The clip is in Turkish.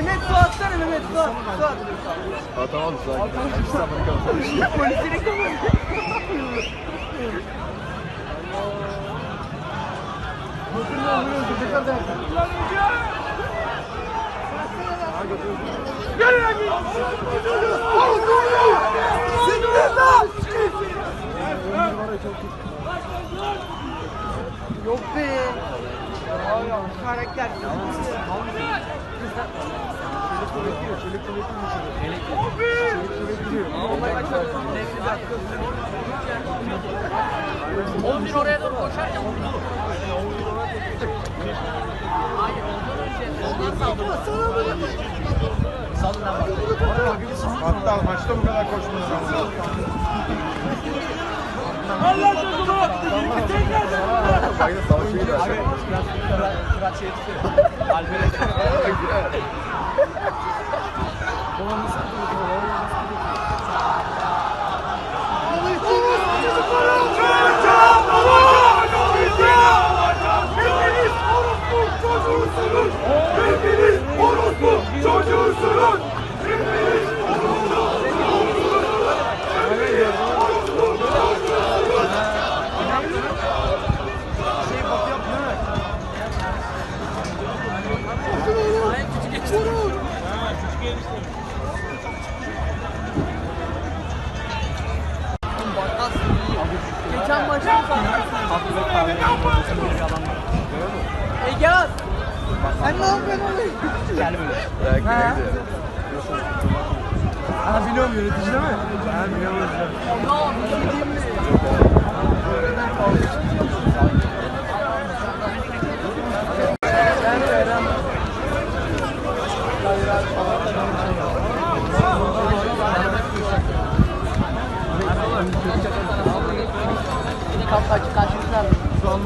Mehmet su atsana Mehmet su at. Su at. Atamadı sakin. İki Amerikan Polisleri kapat. Gel lan Siktir lan! Yok be. Karakter. On bin oraya doğru koşarken vurdu. Hayır ondan önce ondan saldırdı. Salından baktı. Hatta maçta bu kadar koşmuyor. Allah çocuğu. Tekrar Kayda savaşıyı da. Fırat, Fırat şey tutuyor. Alper'e Yeah. Geçen maçta Egaz. Sen ne yapıyorsun oğlum? Ha? neydi? Ha biliyorum yönetici değil mi? Ha biliyorum. kalk açık açmışlar. Şu an